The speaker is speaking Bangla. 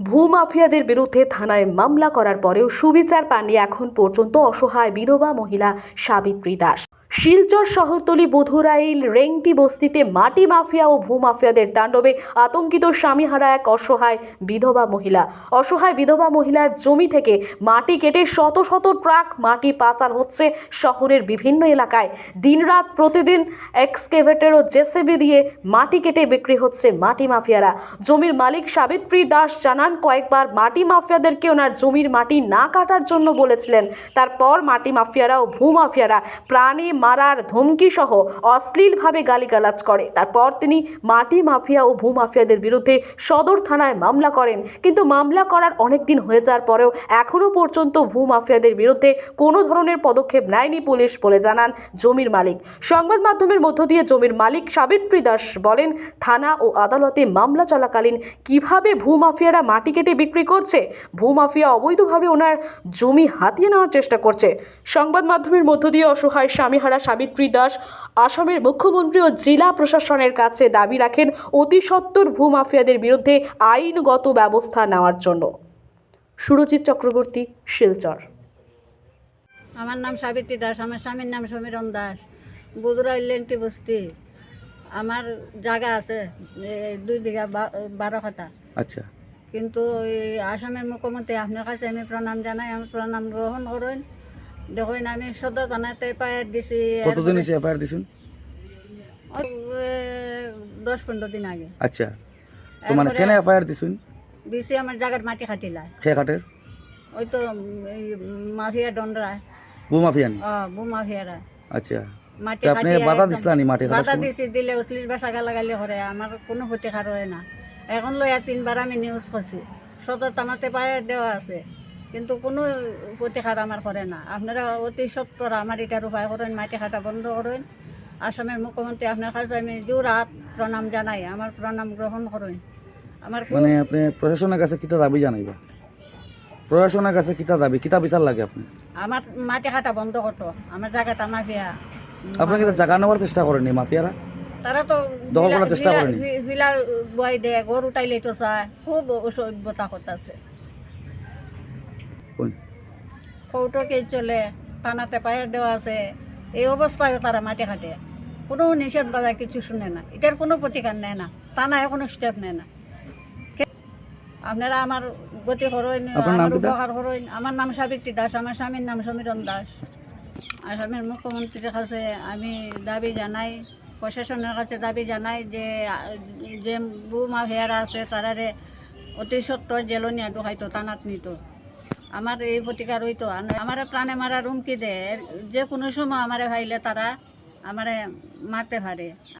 ভূমাফিয়াদের বিরুদ্ধে থানায় মামলা করার পরেও সুবিচার পাননি এখন পর্যন্ত অসহায় বিধবা মহিলা সাবিত্রী দাস। শিলচর শহরতলি বধুরাইল রেংটি বস্তিতে মাটি মাফিয়া ও ভূমাফিয়াদের তাণ্ডবে আতঙ্কিত স্বামীহারা এক অসহায় বিধবা মহিলা। অসহায় বিধবা মহিলার জমি থেকে মাটি কেটে শত শত ট্রাক মাটি পাচার হচ্ছে শহরের বিভিন্ন এলাকায়। দিনরাত প্রতিদিন এক্সকেভেটর ও জেসিবি দিয়ে মাটি কেটে বিক্রি হচ্ছে মাটি মাফিয়ারা। জমির মালিক সাবিত্রী দাস জানান, কয়েকবার মাটি মাফিয়াদেরকে ওনার জমির মাটি না কাটার জন্য বলেছিলেন। তারপর মাটি মাফিয়ারা ও ভূমাফিয়ারা প্রাণে মারার ধমকি সহ অশ্লীলভাবে গালিগালাজ করে। তারপর তিনি মাটি মাফিয়া ও ভূমাফিয়াদের বিরুদ্ধে সদর থানায় মামলা করেন। কিন্তু মামলা করার অনেক দিন হয়ে যাওয়ার পরেও এখনও পর্যন্ত ভূমাফিয়াদের বিরুদ্ধে কোনো ধরনের পদক্ষেপ নেয়নি পুলিশ বলে জানান জমির মালিক। সংবাদ মাধ্যমের মধ্য দিয়ে জমির মালিক সাবিত্রী দাস বলেন, থানা ও আদালতে মামলা চলাকালীন কীভাবে ভূমাফিয়ারা মাটি কেটে বিক্রি করছে? ভূমাফিয়া অবৈধভাবে ওনার জমি হাতিয়ে নেওয়ার চেষ্টা করছে। সংবাদ মাধ্যমের মধ্য দিয়ে অসহায় স্বামীহারা সাবিত্রী দাস আসামের মুখ্যমন্ত্রী ও জেলা প্রশাসনের কাছে দাবি রাখেন অতি সত্বর ভূমাফিয়াদের বিরুদ্ধে আইনগত ব্যবস্থা নেওয়ার জন্য। সুরজিৎ চক্রবর্তী শিলচর। আমার নাম সাবিত্রী দাস আমার স্বামীর নাম সমীরণ দাস। বুদুরা ইলেন্টি বস্তি। আমার জায়গা আছে দুই বিঘা বারো খাতা আচ্ছা। কিন্তু এই আসামের মুখ্যমন্ত্রী আপনার কাছে আমি প্রণাম জানাই আমি প্রণাম গ্রহণ করুন। দেখুন আমি সদর থানাতে পায়ের দিছি কতদিন হয়েছে এফআইআর দিছেন? দশ পনেরো দিন আগে। আচ্ছা তো মানে কেন এফআইআর দিছেন? দিছি আমার জায়গার মাটি খাটিলায় খে খাটের? ওই তো এই মাফিয়া ডনরা। ভূমাফিয়া নি ও বু মাফিয়ারা আচ্ছা মাটি তো আপনি বাধা একদম- মাটি কাটার বাধা দিছি দিলে আমার কোনো ক্ষতিকার হয় না। এখন লইয়া তিনবার আমি নিউজ করছি। সদর থানাতে পায়ে দেওয়া আছে। কিন্তু কোনো ক্ষতিকার আমার করে না। আপনারা অতি সত্তর আমার এটার উপায় করেন মাটি খাটা বন্ধ করেন আসামের মুখ্যমন্ত্রী আপনার কাছে আমি জোরাত প্রণাম জানাই আমার প্রণাম গ্রহণ করুন আমার মানে আপনি প্রশাসনের কাছে কিতা দাবি জানাইবা? প্রশাসনের কাছে কিতা দাবি কিতা বিচার লাগে আপনি? আমার মাটি খাটা বন্ধ করতো আমার জায়গাটা মাফিয়া। আপনি কিন্তু জায়গা নেওয়ার চেষ্টা করেননি মাফিয়ারা? তারা তো দখল করার চেষ্টা করেনি? ভিলার বয় দেয় গরু উঠাইলে তো চায় খুব অসভ্যতা করতেছে কোন? কৌটকে চলে থানাতে পায়ে দেওয়া আছে এই অবস্থায় তারা মাটি খাটে কোনো নিষেধ বাধা কিছু শুনে না। এটার কোনো প্রতিকার নেয় না। থানায় কোনো স্টেপ নেয় না। আপনারা আমার গতি আমার উপকার করইন আমার নাম সাবিত্রী দাস আমার স্বামীর নাম সমীরণ দাস। আসামের মুখ্যমন্ত্রীর কাছে আমি দাবি জানাই প্রশাসনের কাছে দাবি জানাই যে যে বু মাফিয়ারা আছে তারারে অতি সত্তর জেলনিয়া ঢুকাইতো টানাত নিত আমার এই প্রতিকার হইতো আমার প্রাণে মারা রুমকি দেয়। যে কোনো সময় আমার ভাইলে তারা আমারে মারতে পারে।